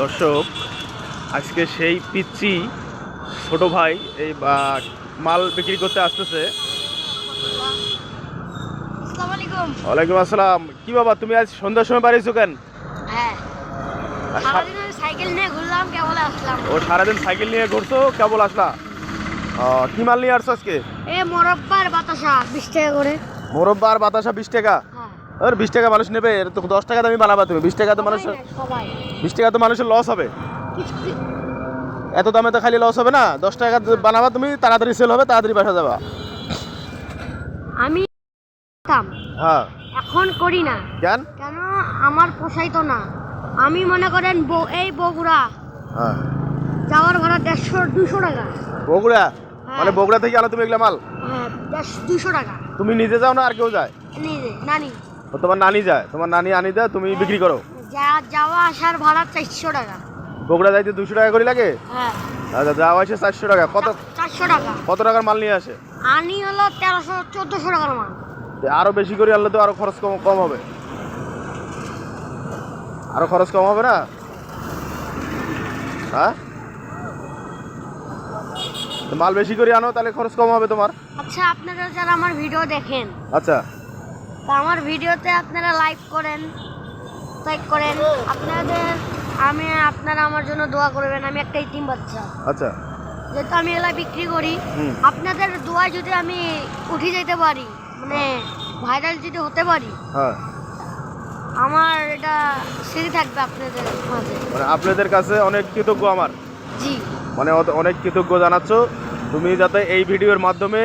দর্শক আজকে সেই পিচ্ছি ছোট ভাই এই মাল বিক্রি করতে আসতেছে। ওয়ালাইকুম আসসালাম। কি বাবা তুমি আজ সন্ধ্যার সময় বাড়িয়েছো কেন? হ্যাঁ। ও সারাদিন সাইকেল নিয়ে ঘুরছো কেবল আসলা? কি মাল নিয়ে আসছো আজকে? এ মোরব্বার বাতাসা বিশ টাকা করে। মোরব্বা আর বাতাসা বিশ টাকা। আর বিশ টাকা মানুষ নেবে এর তো দশ টাকা দামি বানাবা তুমি। বিশ টাকা তো মানুষ বিশ টাকা তো মানুষের লস হবে। এত দামে তো খালি লস হবে না। দশ টাকা বানাবা তুমি তাড়াতাড়ি সেল হবে তাড়াতাড়ি বাসা যাবা। আমি হ্যাঁ। এখন করি না। কেন? কেন? আমার পোষাইতো না। আমি মনে করেন এই বগুড়া। হ্যাঁ। যাওয়ার ভাড়া দেড়শো দুশো টাকা। বগুড়া? হ্যাঁ। মানে বগুড়া থেকে আনো তুমি এগুলা মাল? হ্যাঁ দুশো টাকা। তুমি নিজে যাও না আর কেউ যায়? নিজে নানি। তোমার নানি যায়। তোমার নানি আনি দেয় তুমি বিক্রি করো। যা যাওয়া আসার ভাড়া চারশো টাকা। বগুড়া যাইতে দুশো টাকা করে লাগে? হ্যাঁ। আচ্ছা যাওয়া আসে চারশো টাকা। কত চারশো টাকা। কত টাকার মাল নিয়ে আসে? আনি হলো তেরোশো চোদ্দোশো টাকার মাল। আরও বেশি করে আনলে তো আরও খরচ কম কম হবে। আরও খরচ কম হবে না? হ্যাঁ? মাল বেশি করে আনো তাহলে খরচ কম হবে তোমার। আচ্ছা আপনারা যারা আমার ভিডিও দেখেন আচ্ছা। তা আমার ভিডিওতে আপনারা লাইক করেন লাইক করেন। আপনাদের আমি আপনারা আমার জন্য দোয়া করবেন। আমি একটা ইতিম বাচ্চা। আচ্ছা। যেহেতু আমি এলা বিক্রি করি আপনাদের দোয়া যদি আমি উঠে যেতে পারি মানে ভাইরাল যদি হতে পারি হ্যাঁ। আমার এটা স্মৃতি থাকবে আপনাদের মাঝে। মানে আপনাদের কাছে অনেক কৃতজ্ঞ আমার। জি। মানে অনেক কৃতজ্ঞ জানাচ্ছ। তুমি যাতে এই ভিডিওর মাধ্যমে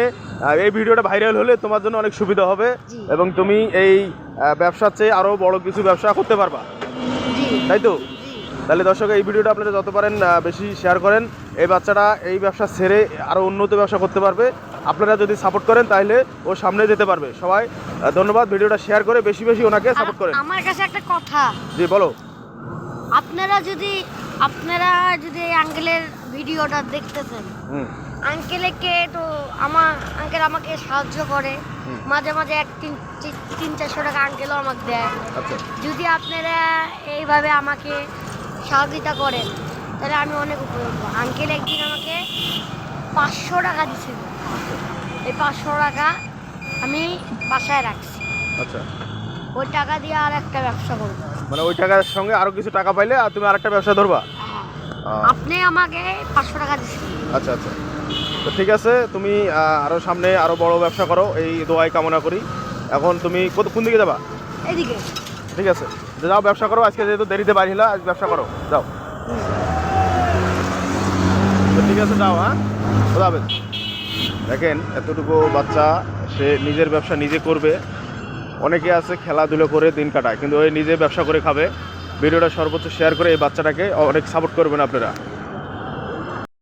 এই ভিডিওটা ভাইরাল হলে তোমার জন্য অনেক সুবিধা হবে এবং তুমি এই ব্যবসার চেয়ে আরও বড় কিছু ব্যবসা করতে পারবা। তাই তো? তাহলে দর্শক এই ভিডিওটা আপনারা যত পারেন বেশি শেয়ার করেন। এই বাচ্চাটা এই ব্যবসা ছেড়ে আরও উন্নত ব্যবসা করতে পারবে। আপনারা যদি সাপোর্ট করেন তাহলে ও সামনে যেতে পারবে। সবাই ধন্যবাদ ভিডিওটা শেয়ার করে বেশি বেশি ওনাকে সাপোর্ট করেন। আমার কাছে একটা কথা। জি বলো। আপনারা যদি আপনারা যদি এই আঙ্কেলের ভিডিওটা দেখতেছেন হুম। আঙ্কেলকে তো আমার আঙ্কেল আমাকে সাহায্য করে। মাঝে মাঝে এক তিন তিন চারশো টাকা আঙ্কেলও আমাকে দেয়। আচ্ছা। যদি আপনারা এইভাবে আমাকে সহযোগিতা করেন তাহলে আমি অনেক উপকৃত আঙ্কেল একদিন আমাকে পাঁচশো টাকা দিয়েছিল। এই পাঁচশো টাকা আমি বাসায় রাখছি। আচ্ছা। ওই টাকা দিয়ে আর একটা ব্যবসা করব। মানে ওই টাকার সঙ্গে আরও কিছু টাকা পাইলে আর তুমি আরেকটা ব্যবসা ধরবা? আপনি আমাকে পাঁচশো টাকা দিচ্ছেন। আচ্ছা আচ্ছা। তো ঠিক আছে তুমি আহ, আরও সামনে আরও বড় ব্যবসা করো এই দোয়াই কামনা করি। এখন তুমি কত কোন দিকে যাবা? এদিকে। ঠিক আছে। যাও ব্যবসা করো। আজকে যেহেতু দেরিতে বাড়ি হলো আজ ব্যবসা করো। যাও। তো ঠিক আছে যাও হ্যাঁ? হাফেজ। দেখেন এতটুকু বাচ্চা সে নিজের ব্যবসা নিজে করবে। অনেকে আছে খেলাধুলো করে দিন কাটায় কিন্তু ওই নিজে ব্যবসা করে খাবে। ভিডিওটা সর্বোচ্চ শেয়ার করে এই বাচ্চাটাকে অনেক সাপোর্ট করবেন আপনারা।